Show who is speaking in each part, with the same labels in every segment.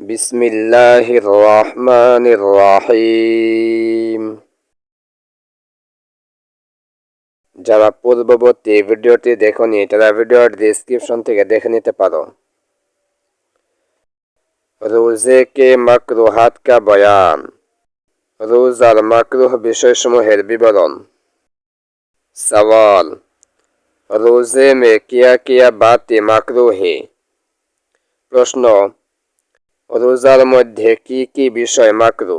Speaker 1: بسم الله الرحمن الرحيم যারা পূর্ববর্তী ভিডিওটি দেখনি তারা ভিডিওর ডিসক্রিপশন থেকে দেখে নিতে পারো রোজে কে মাকরুহাত কা বয়ান রোজার মাকরুহ বিষয়সমূহের বিবরণ सवाल रोजे में किया किया बातें माकरू है প্রশ্ন রোজার মধ্যে কি কি বিষয় মাকরু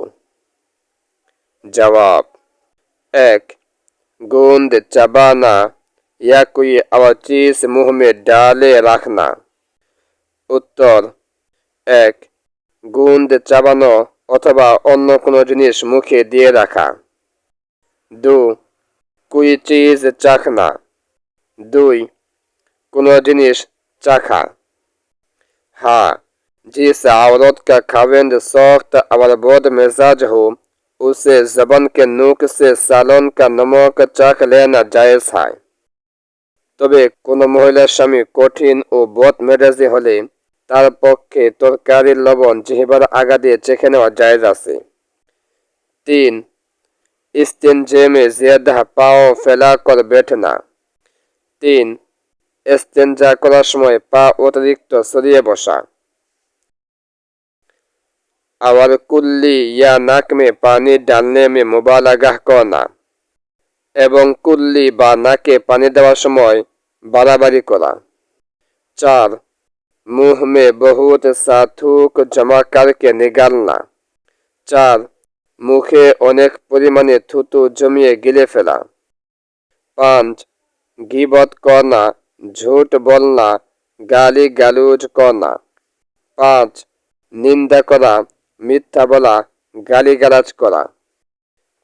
Speaker 1: জবাব এক गोंद चबाना या कोई और चीज मुंह में डाले रखना উত্তর এক গুন্দ চাবানো অথবা অন্য কোনো জিনিস মুখে দিয়ে রাখা দু কুই চিজ চাখনা দুই কোনো জিনিস চাখা হ্যাঁ जिस औरत का खाविंद सख्त और बोध मिजाज हो उसे जबन के नुक से सालन का नमक চাখ लेना জায়েজ হয় তবে কোনো মহিলার স্বামী কঠিন ও বদ মেজাজি হলে তার পক্ষে তরকারির লবণ জিহিবার আগা দিয়ে চেখে নেওয়া জায়েজ আছে তিন ইস্তেঞ্জে মে জিয়াদা পাও ফেলা কর বেঠনা তিন ইস্তেঞ্জা করার সময় পা অতিরিক্ত সরিয়ে বসা और कुल्ली या नाक में पानी डालने में मुबालागाह करना এবং কুল্লি বা নাকে পানি দেওয়ার সময় বাড়াবাড়ি করা চার মুহ মে বহুত সাথুক জমা কারকে নিগালনা চার মুখে অনেক পরিমাণে থুতু জমিয়ে গিলে ফেলা পাঁচ গিবত করনা ঝুট বলনা গালি গালুজ করনা পাঁচ নিন্দা করা মিথ্যা বলা গালিগালাজ করা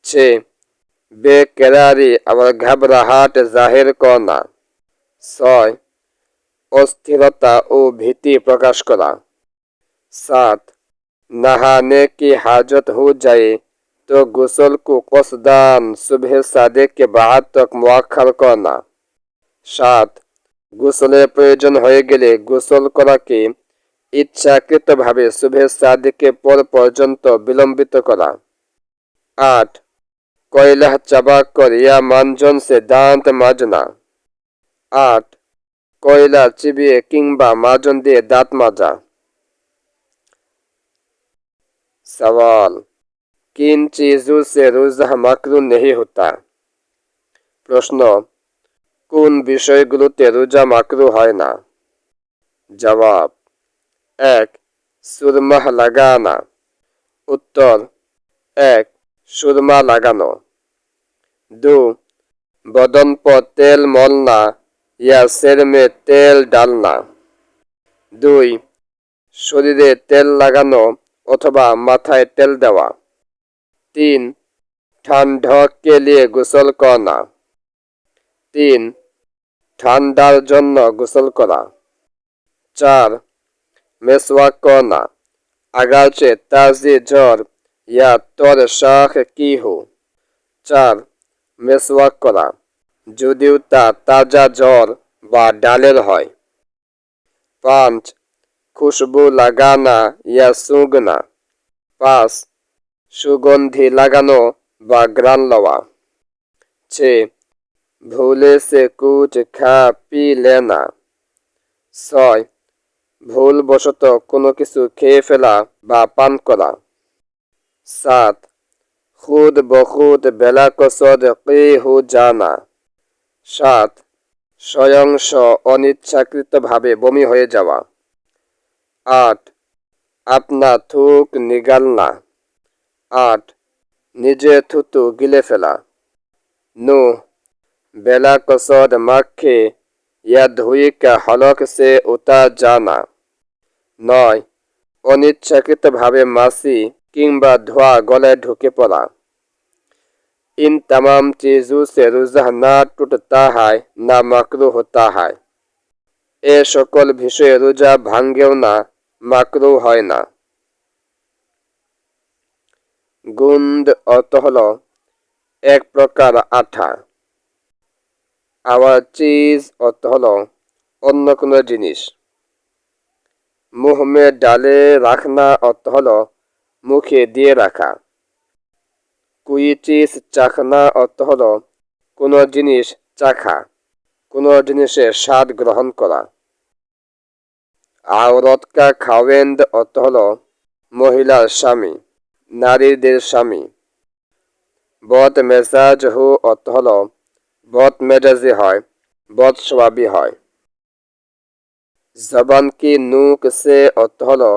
Speaker 1: ছে বেকেরারি আবার ঘাবড়াহাট জাহির করা ছয় অস্থিরতা ও ভীতি প্রকাশ করা সাত नहाने की हाजत हो जाए तो गुसल को कसदान सुबह सादे के बाद तक मुआखर करना সাত গোসলের প্রয়োজন হয়ে গেলে গোসল করাকে ইচ্ছাকৃতভাবে শুভের সাদিকে পর পর্যন্ত বিলম্বিত করা আট কয়লাহ চাবা করিয়া মানজন সে দাঁত মাজনা আট কয়লা চিবিয়ে কিংবা মাজন দিয়ে দাঁত মাজা সওয়াল কিন चीजों সে रोजा मकरू नहीं होता প্রশ্ন কোন বিষয়গুলোতে রোজা মাকরু হয় না জবাব এক সুরমাহ লাগানা। উত্তর, এক, সুরমা লাগানো। দু বদন তেল মলনা ইয়া সের মে তেল ডালনা। দুই, শরীরে তেল লাগানো অথবা মাথায় তেল দেওয়া। তিন, ঠান্ডক লিয়ে গোসল করনা। তিন, ঠান্ডার জন্য গোসল করা। চার আগালচে তাজি জ্বর ইয়া তোর শাখ কি হো চার মেসওয়াক করা যদিও তা তাজা জ্বর বা ডালের হয় পাঁচ খুশবু লাগানা ইয়া সুগনা পাঁচ সুগন্ধি লাগানো বা গ্রান লওয়া ছে ভুলে সে কুচ খা পি লেনা ছয় ভুলবশত কোনো কিছু খেয়ে ফেলা বা পান করা। সাত, খুদ বখুদ বেলা কসদ কে হু জানা। সাত, স্বয়ং স্বয়ংস অনিচ্ছাকৃতভাবে বমি হয়ে যাওয়া। আট, আপনা থুক নিগালনা আট, নিজে থুতু গিলে ফেলা। নো বেলা কসদ মাখে ইয়া ধুইকা হলক সে উতা জানা নয় অনিচ্ছাকৃতভাবে মাসি কিংবা ধোয়া গলায় ঢুকে পড়া इन तमाम चीज़ों से रोज़ा ना टूटता है না মাকরু হতা হয় এ সকল বিষয়ে রোজা ভাঙ্গেও না মাকরু হয় না গুন্দ অর্থ হল এক প্রকার আঠা আবার চিজ অর্থ হল অন্য কোনো জিনিস। মুহমে ডালে রাখনা অর্থ হল মুখে দিয়ে রাখা। কুই চিজ চাখনা অর্থ হল কোনো জিনিস চাখা। কোনো জিনিসের স্বাদ গ্রহণ করা। আওরত কা খাওয়েন্দ অর্থ হল মহিলার স্বামী, নারীদের স্বামী। বদ মেজাজ হু অর্থ হলো বদ মেজাজি হয়, বদ স্বভাবী হয়। জবান কি নুক সে অর্থ হলো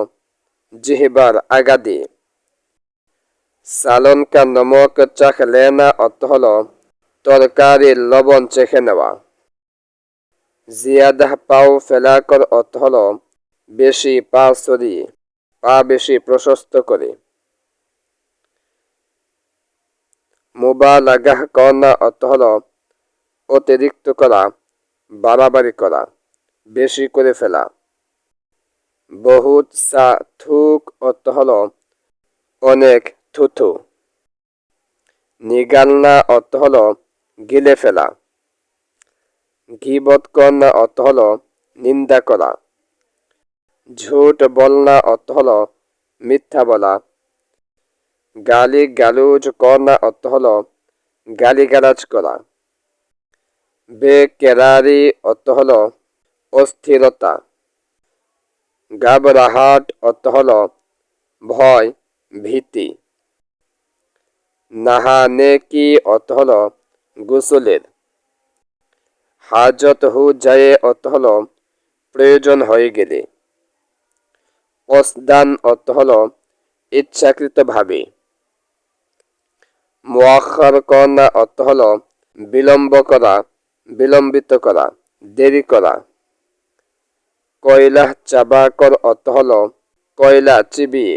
Speaker 1: জিহবার আগাদি। সালন কা নমক চাখ লেনা অর্থ হলো তরকারির লবণ চেখে নেওয়া। জিয়াদাহ পাও ফেলাকর অর্থ হলো বেশি পা সরিয়ে পা বেশি প্রশস্ত করে। মুবালাগাহ কর্না অর্থ হলো অতিরিক্ত করা, বাড়াবাড়ি করা, বেশি করে ফেলা। বহুত সা থুক অর্থ হল অনেক থুথু। নিগালনা অর্থ হল গিলে ফেলা। গিবত কন্যা অর্থ হল নিন্দা করা। ঝুট বলনা অর্থ হল মিথ্যা বলা। গালি গালুজ কর্না অর্থ হলো গালিগালাজ করা। বেকেরারি অর্থ হলো অস্থিরতা। গাবরাহাট অর্থ হলো ভয়, ভীতি। নাহানে কি অর্থ হলো গোসলের। হাজত হু যায় অর্থ হলো প্রয়োজন হয়ে গেলে। অসদান অর্থ হলো ইচ্ছাকৃতভাবে। মোয়াক্ষর কর্ণা অর্থ হলো বিলম্ব করা। বিলম্বিত করা দেরি করা কয়লা চাবাকর অর্থ হলো কয়লা চিবিয়ে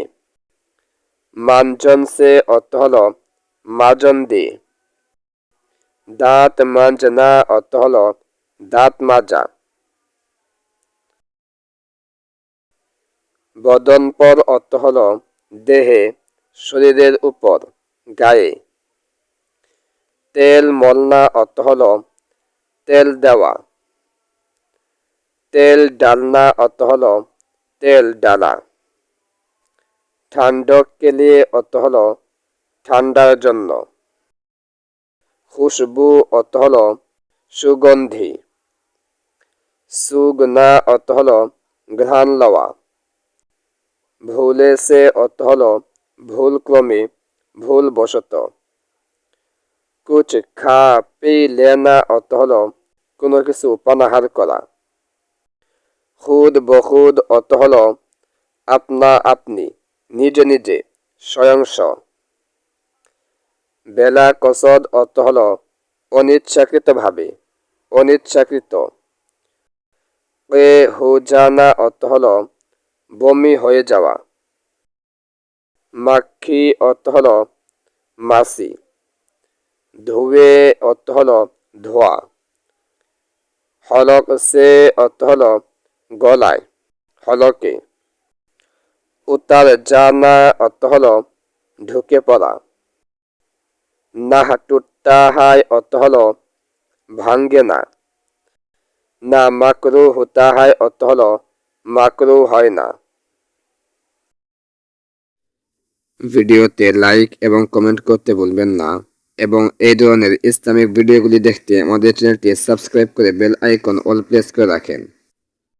Speaker 1: মানজন সে অর্থ হলো মাজন দি। দাঁত মাঞ্জনা অর্থ হলো দাঁত মাজা। বদন পর অর্থ হলো দেহে শরীরের উপর গায়ে। তেল মলনা অর্থ হলো তেল দেওয়া। তেল ডালনা অর্থ হলো তেল ডালা। ঠান্ডক কেলিয়ে অর্থ হলো ঠান্ডার জন্য। খুশবু অর্থ হলো সুগন্ধি। সুগনা অর্থ হলো ঘ্রাণ লওয়া। ভুলে সে অর্থ হলো ভুল ক্রমে ভুল বশত কুচ খা পি লেনা অর্থ হলো কোনো কিছু পানাহার করা খুদ বখুদ অর্থ হলো আপনা আপনি নিজে নিজে স্বয়ংস বেলা কসদ অর্থ হলো অনিচ্ছাকৃতভাবে অনিচ্ছাকৃত এ হুজানা অর্থ হলো বমি হয়ে যাওয়া মাক্ষি অর্থ হলো মাসি ধুয়ে অর্থ হলো ধোয়া হলক সে অর্থ হলো গলায় হলকে। উতার জানা অর্থ হলো ঢুকে পড়া নাহ টুটাহাই অর্থ হল ভাঙ্গে না। না মাকরু হুতাহাই অর্থ হলো মাকরু হয় না। ভিডিওতে লাইক এবং কমেন্ট করতে ভুলবেন না। এবং এই ধরনের ইসলামিক ভিডিওগুলি দেখতে আমাদের চ্যানেলটি সাবস্ক্রাইব করে বেল আইকন অল প্রেস করে রাখেন।